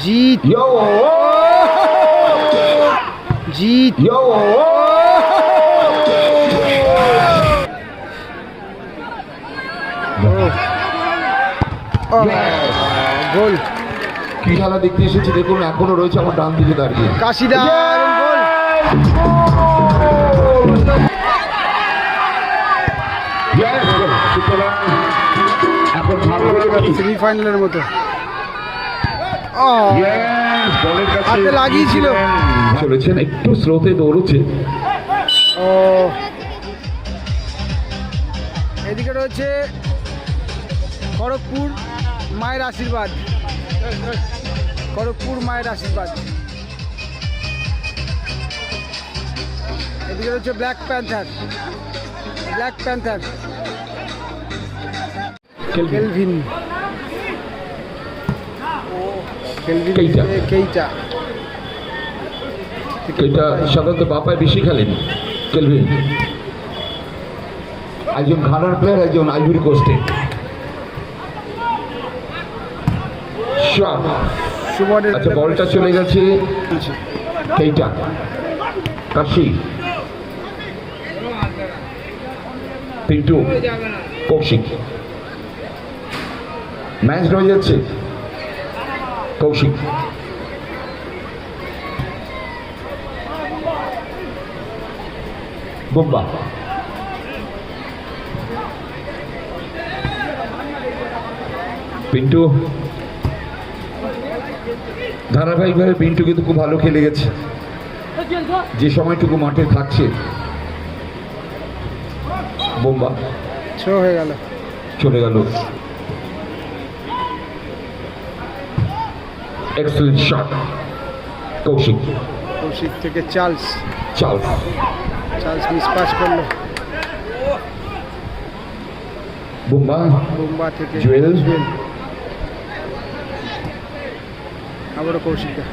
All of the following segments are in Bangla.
জিত! জিত! গোল। কি খেলা দেখতে এসেছি দেখুন এখনও রয়েছে আমার ডান দিকে দাঁড়িয়ে। কাশিদা গোল। সেমিফাইনালের মতো। হাতে লাগিয়েছিল। চলেছেন একটু স্লোতে দৌড়চ্ছে। ও। এদিকে রয়েছে খড়গপুর মায়ের আশীর্বাদ। খড়গপুর মায়ের আশীর্বাদ। এদিকে রয়েছে Black Panther. Black Panther. Kelvin Kelvin Keita. এ, কেইটা সাধারণত বাপায় বেশি খেলেন কেলভিন একজন ঘানার প্লেয়ার একজন আইভরি আচ্ছা বলটা চলে গেছে কেইটা কাশি। পিন্টু কৌশিক ম্যাচ রয়ে যাচ্ছে। কৌশিক। বুম্বা পিন্টু। ধারাবাহিকভাবে পিন্টু কিন্তু খুব ভালো খেলে গেছে। যে সময়টুকু মাঠে থাকছে। বোম্বা। হয়ে গেল। চলে গেল। এক্সেলেন্ট শট কৌশিক কৌশিক থেকে চার্লস। চাল চার্লস মিস করল। বোম্বা। বোম্বা থেকে জুয়েল। আবারও কৌশিকা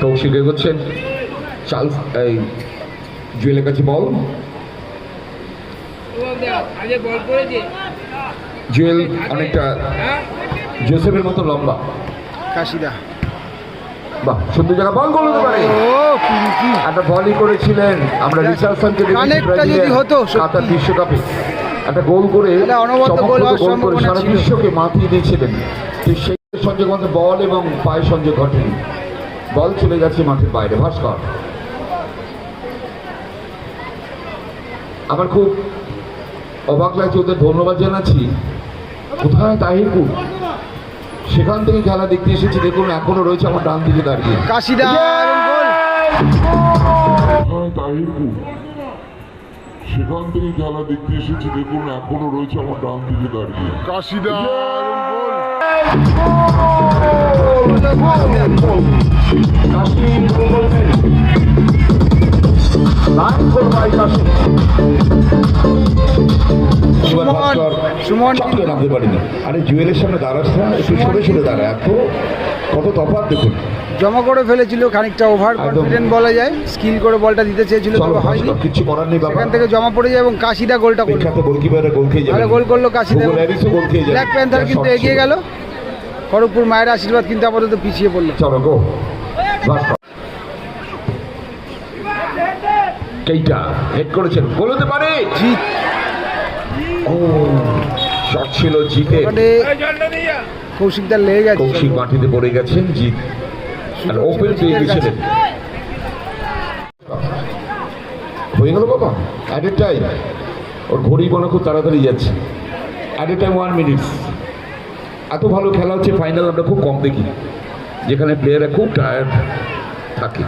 কৌশিক এগোচ্ছেন চাল এই জুয়েলের কাছে বল। জুয়েল অনেকটা জোসেফের মতো লম্বা। কাশিদা। বাহ সুন্দর জায়গা। বল গোল হতে পারে। একটা বলই করেছিলেন। আমরা রিচার্ডসনকে দেখেছি যদি হতো, কাতার বিশ্বকাপে একটা গোল করে গোল করে সারা বিশ্বকে মাতিয়ে দিয়েছিলেন। সেই মধ্যে বল এবং সংযোগ ঘটেনি। বল চলে গেছে মাঠের বাইরে। ভাস্কর। আমার খুব অবাক লাগছে ওদের ধন্যবাদ জানাচ্ছি। কোথায় তাহিরপুর? সেখান থেকে খেলা দেখতে এসেছি দেখুন এখনও রয়েছে আমার ডান দিকে দাঁড়িয়ে। কাশিদা গোল! তাহিরপুর সেখান থেকে খেলা দেখতে এসেছি দেখুন এখনও রয়েছে আমার ডান দিকে দাঁড়িয়ে। কাশিদা সুমন সুমন। চটকে নামতে পারিনি আরে জুয়েলের সামনে দাঁড়াস না একটু সরে সরে দাঁড়া এত কত তফাৎ দেখুন। জমা করে ফেলেছিল খানিকটা ওভার কনফিডেন্ট বলা যায়। স্কিল করে বলটা দিতে চেয়েছিল তবে হয়নি। কিচ্ছু করার নেই বাবা। সেখান থেকে জমা পড়ে যায় এবং কাশিদা গোলটা বিখ্যাত গোলকিপাররা গোল খেয়ে ভালো গোল করল কাশিদা। গোল খেয়ে যাবে। ব্ল্যাক প্যান্থার কিন্তু এগিয়ে। গেল। খড়গপুর মায়ের আশীর্বাদ কিন্তু আপাতত পিছিয়ে পড়ল। চলো গো কেইটা? হেড করেছেন। গোল হতে পারে? জিত ও শট ছিল জিতে ওখানে কৌশিকদার লেগে গেছে। কৌশিক মাটিতে পড়ে গেছেন জিত আর ওপেন পেয়ে গেছিলেন। হয়ে গেল বাবা অ্যাট এ টাইম ওর ঘড়ি মনে খুব তাড়াতাড়ি যাচ্ছে। At a time one minutes এত ভালো খেলা হচ্ছে ফাইনাল আমরা খুব কম দেখি। যেখানে প্লেয়াররা খুব টায়ার্ড থাকে।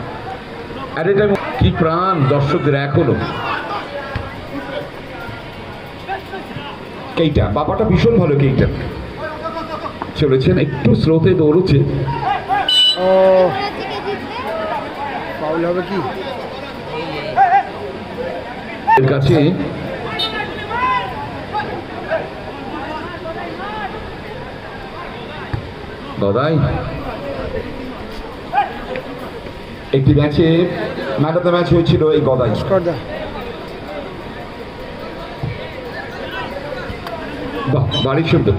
অ্যাট এ টাইম কি প্রাণ দর্শকদের এখনও। কেইটা? বাবাটা ভীষণ ভালো কেইটা চলেছেন একটু স্রোতে দৌড়চ্ছে। ও হবে কি? এর কাছে দাদাই একটি ম্যাচে ম্যান অফ দ্য ম্যাচ হয়েছিল এই গদাই। বাহ বাড়ির সুন্দর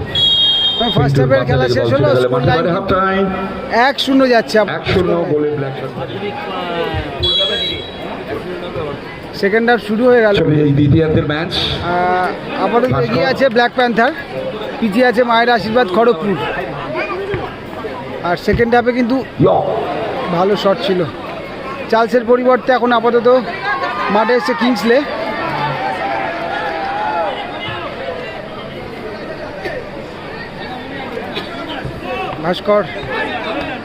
ফার্স্ট হাফের খেলা শেষ হলো এক শূন্য যাচ্ছে এক শূন্য গোলে ব্ল্যাক সেকেন্ড হাফ শুরু হয়ে গেল। এই দ্বিতীয়ার্ধের ম্যাচ আপাতত এগিয়ে আছে ব্ল্যাক প্যান্থার পিছিয়ে আছে মায়ের আশীর্বাদ খড়গপুর। আর সেকেন্ড হাফে কিন্তু ভালো শট ছিল। চার্লসের পরিবর্তে এখন আপাতত মাঠে এসছে কিংসলে ভাস্কর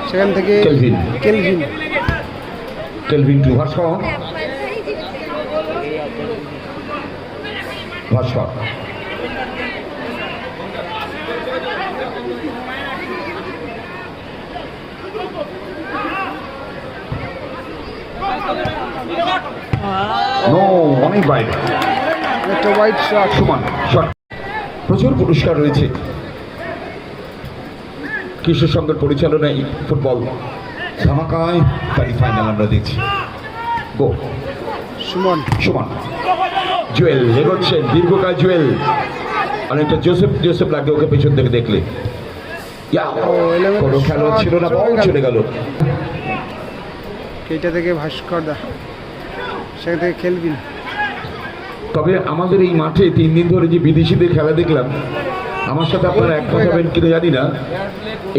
সেখান থেকে Kelvin. Kelvin. To Bhaskar? Bhaskar. No অনেক বাইরে। একটা হোয়াইট শট সমান শট প্রচুর পুরস্কার রয়েছে। কিশোর সংঘের পরিচালনায় ফুটবল ধামাকায় তারই ফাইনাল আমরা দেখছি। গো সুমন। সমান। জুয়েল এগোচ্ছেন দীর্ঘকাল জুয়েল। অনেকটা জোসেফ জোসেফ লাগে ওকে পেছন থেকে দেখলে। ইয়া, কোনো খেলোয়াড় ছিল না বল চলে গেল। এইটা থেকে ভাস্কর দা? সেখান থেকে খেলবিন তবে আমাদের এই মাঠে তিন দিন ধরে যে বিদেশিদের খেলা দেখলাম আমার সাথে আপনারা এক কথা হবেন কিনা জানি না।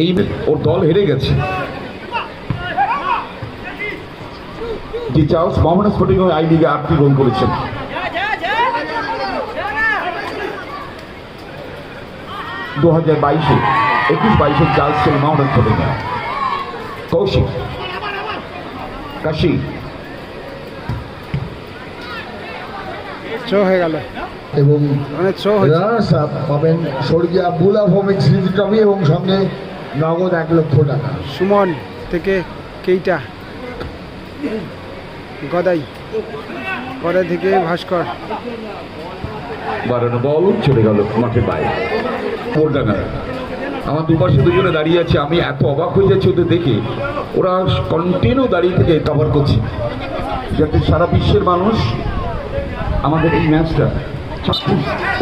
এই ওর দল হেরে গেছে। যে চার্লস মোহাম্মদ স্পোর্টিং আই লিগে আটটি গোল করেছেন। দু হাজার বাইশে, একুশ বাইশে Charles Mohammad Sporting Kaushik, Kashi throw হয়ে গেল। এবং অনেক হয়েছে। রানার্স আপ পাবেন স্বর্গীয় বুলা ভৌমিক স্মৃতি ট্রফি এবং সঙ্গে নগদ এক লক্ষ টাকা। সুমন থেকে কেইটা? গদাই। গদাই থেকে ভাস্কর। বাড়ানো বল চলে গেল মাঠের বাইরে মোরডাঙ্গা আমার দুপাশে দুজনে দাঁড়িয়ে আছে আমি এত অবাক হয়ে যাচ্ছি ওদের দেখে। ওরা কন্টিনিউ দাঁড়িয়ে থেকে কভার করছে। যাতে সারা বিশ্বের মানুষ আমাদের এই ম্যাচটা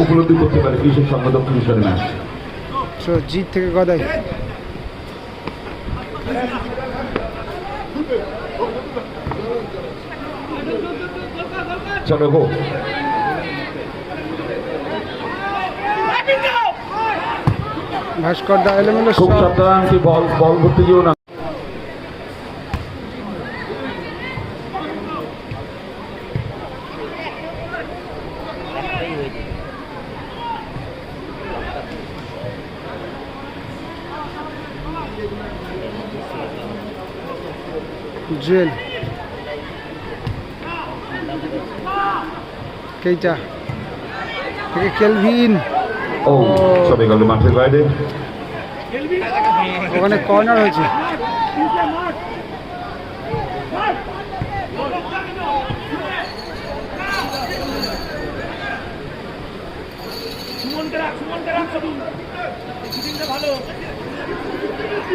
উপলব্ধি করতে পারে বিশ্বের সংবাদ দক্ষিণেশ্বরের ম্যাচ। জিত থেকে গদাই। চলো গো। ভাস্কর দা এলোমেলো খুব। সাবধান কি বল বল ধরতে যেও না। জুয়েল কেইটা? থেকে কেলভিন। ও চলে গেল মাঠের বাইরে? ওখানে কর্নার হয়েছে।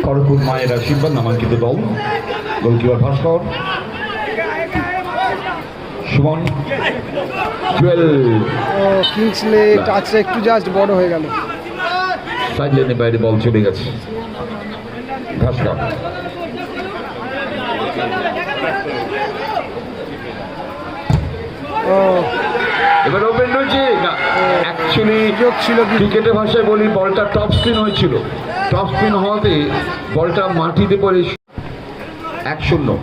খড়গপুর মায়ের আশীর্বাদ নামাঙ্কিত দল গোলকিপার ভাস্কর সুমন কিংসলে টাচটা একটু জাস্ট বড় হয়ে গেল। সাইড লাইনের বাইরে বল চলে গেছে। ভাস্কর। এবার ওপেন রয়েছে না অ্যাকচুয়ালি ছিল ক্রিকেটের ভাষায় বলি বলটা টপ স্পিন হয়েছিল। টপ স্পিন হওয়াতে বলটা মাটিতে পড়ে। এক শূন্য।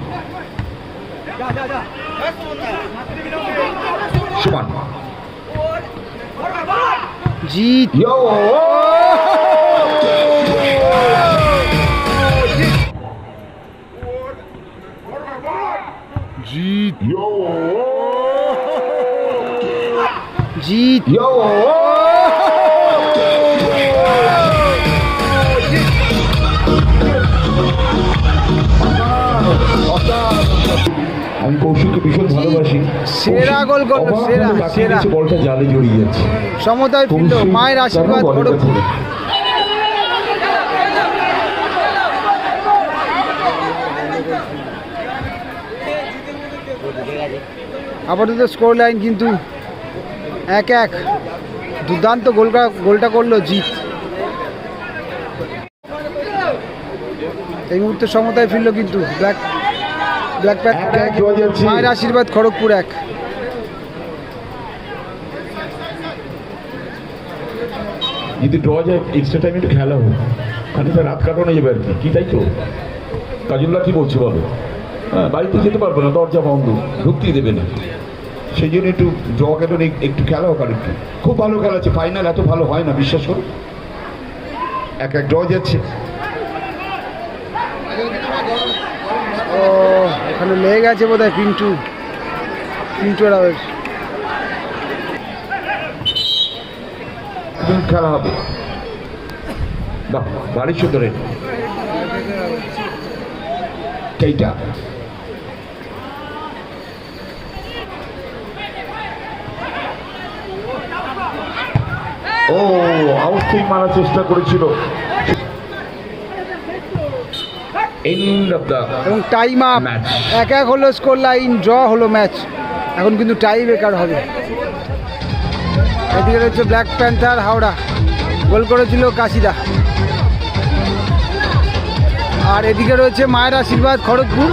সমান। জিত। জিত। Yo! জিত। ইয়ো! সেরা গোল করল, সেরা, সেরা। বলটা জালে জড়িয়ে যাচ্ছে সমতায় ফিরল মায়ের আশীর্বাদ খড়গপুর আপাতত স্কোর লাইন কিন্তু এক এক। দুর্দান্ত গোলটা গোলটা করল জিত এই মুহূর্তে সমতায় ফিরলো কিন্তু ব্ল্যাক ব্ল্যাক প্যাক। মায়ের আশীর্বাদ খড়গপুর এক। যদি ড্র যায় এক্সট্রা টাইমে একটু খেলা হোক। খানিকটা রাত কাটানো যাবে আর কি। কি তাই তো? কাজুল্লাহ কি বলছে বলো? হ্যাঁ বাড়িতে যেতে পারবে না, দরজা বন্ধ, ঢুকতেই দেবে না। সেই জন্য একটু ড্র কেটে একটু খেলা হোক আর একটু। খুব ভালো খেলা আছে ফাইনাল এত ভালো হয় না, বিশ্বাস করো। এক এক ড্র যাচ্ছে। ও ওখানে লেগে গেছে বোধ হয় পিন্টু। পিন্টু রাওয়ের একদিন খেলা হবে। বাড়ির সুন্দরে সেইটা ও আউট সুইং মারার চেষ্টা করেছিল। এন্ড অফ দ্য এবং টাইম আপ. এক এক হলো স্কোর লাইন ড্র হলো ম্যাচ এখন কিন্তু টাই বেকার হবে। এদিকে রয়েছে ব্ল্যাক প্যান্থার হাওড়া। গোল করেছিল কাশিদা। আর এদিকে রয়েছে মায়ের আশীর্বাদ খড়গপুর।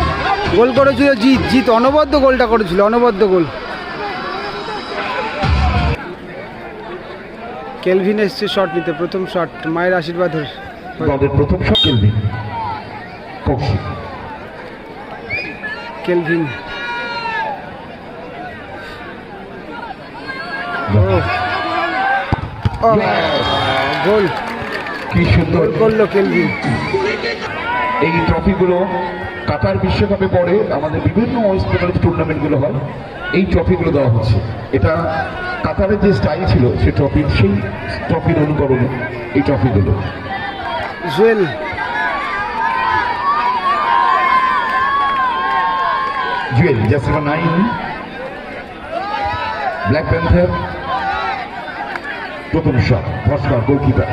গোল করেছিল জিত জিত অনবদ্য গোলটা করেছিল অনবদ্য গোল। কেলভিন এসছে শট নিতে প্রথম শট মায়ের আশীর্বাদ প্রথম শট কেলভিন? ও, গোল কি সুন্দর। করল কেলভিন এই ট্রফিগুলো কাতার বিশ্বকাপে পরে আমাদের বিভিন্ন ওয়েস্ট বেঙ্গলের টুর্নামেন্টগুলো হয়। এই ট্রফিগুলো দেওয়া হচ্ছে। এটা কাতারের যে স্টাইল ছিল সে ট্রফির সেই ট্রফির অনুকরণে এই ট্রফিগুলো Jewel. Jewel just nine Black Panther প্রথম শট ফস্কার গোলকিপার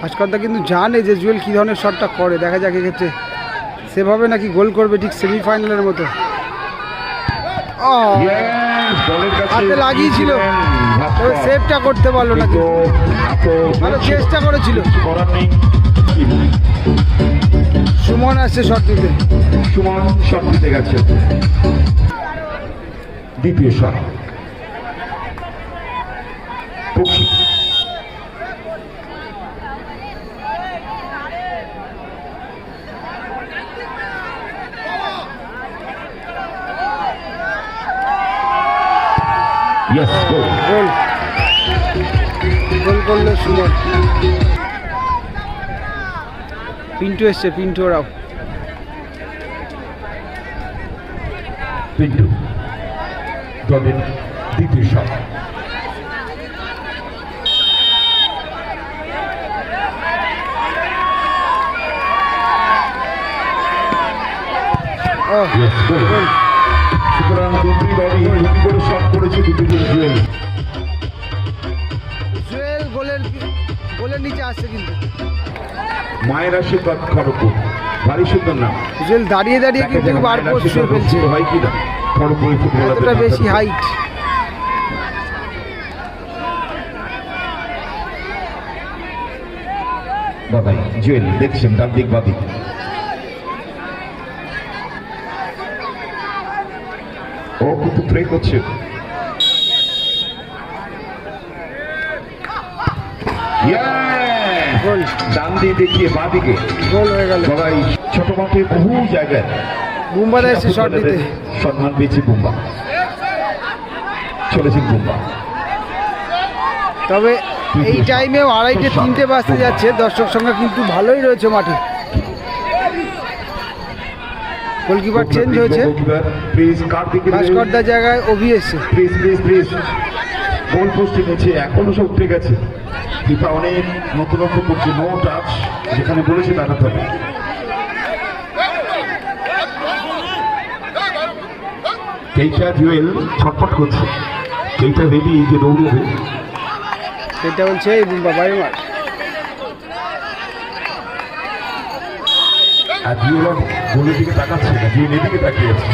ভাস্করদা কিন্তু জানে যে জুয়েল কী ধরনের শটটা করে দেখা যাক এক্ষেত্রে। সেভাবে নাকি গোল করবে ঠিক সেমিফাইনালের মতো। হাতে লাগিয়েছিল। তবে সেভটা করতে পারল না কিন্তু। ভালো চেষ্টা করেছিল। সুমন আসছে শট নিতে। সুমন শট দিতে গেছে। দ্বিতীয় shot Kaushik Yes, go. Goal. Goal করল সুমন। পিন্টু এসছে পিন্টু রাও পিন্টু দলের দ্বিতীয় শট ও Yes, go. গোল সুতরাং দুটি দলই দুটি করে শট করেছে দুটি জুয়েল। জুয়েল গোলের গোলের নিচে আসছে কিন্তু। মায়ের আশীর্বাদ খড়গপুর। ভারী সুন্দর নাম। জুয়েল দাঁড়িয়ে দাঁড়িয়ে কিন্তু বার পোস্ট ফেলছে। হয় কিনা এতটা বেশি হাইট বাবাই জুয়েল দেখছেন ডান দিক বাদিক ও কিন্তু প্রে করছে। ডান দিয়ে দেখিয়ে বাদিকে গোল হয়ে গেল। বাবাই ছোট মাঠে বহু জায়গায়। বুম্বাদা এসছে শট নিতে সম্মান পেয়েছে বুম্বা। চলেছেন বুম্বা। তবে এই টাইমেও আড়াইটে তিনটে বাজতে যাচ্ছে। দর্শক সংখ্যা কিন্তু ভালোই রয়েছে মাঠে। গোলকিপার চেঞ্জ হয়েছে। ভাস্করদার জায়গায় অভি এসছে প্লিজ প্লিজ প্লিজ গোল পোস্টে নিচে এখনও সব উঠে গেছে। ফিফা অনেক নতুনত্ব করছে নো টাচ যেখানে বলেছে দাঁড়াতে হবে। সেইটা জুয়েল ছটফট করছে। সেইটা ভেবি যে দৌড়বে। সেটা হচ্ছে বাবাই মার আর জুয়েল গোলের দিকে তাকাচ্ছে না জুয়েল এদিকে তাকিয়ে আছে।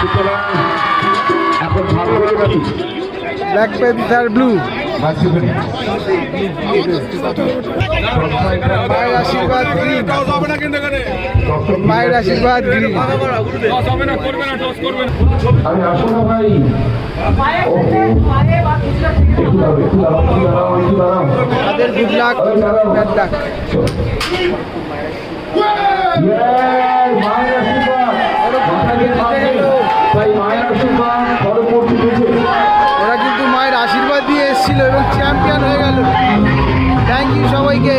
সুতরাং এখন ভালো ব্ল্যাক প্যান্থার ব্লু মাঝখানে মায়ের আশীর্বাদ মায়ের আশীর্বাদ আমি আসো ভাই। তাদের গুড লাক ব্যাড লাক মায়ের আশীর্বাদ। মায়ের আশীর্বাদ খড়গপুর জিতেছে ওরা কিন্তু মায়ের আশীর্বাদ দিয়ে এসেছিল এবং চ্যাম্পিয়ন হয়ে গেল। থ্যাংক ইউ সবাইকে।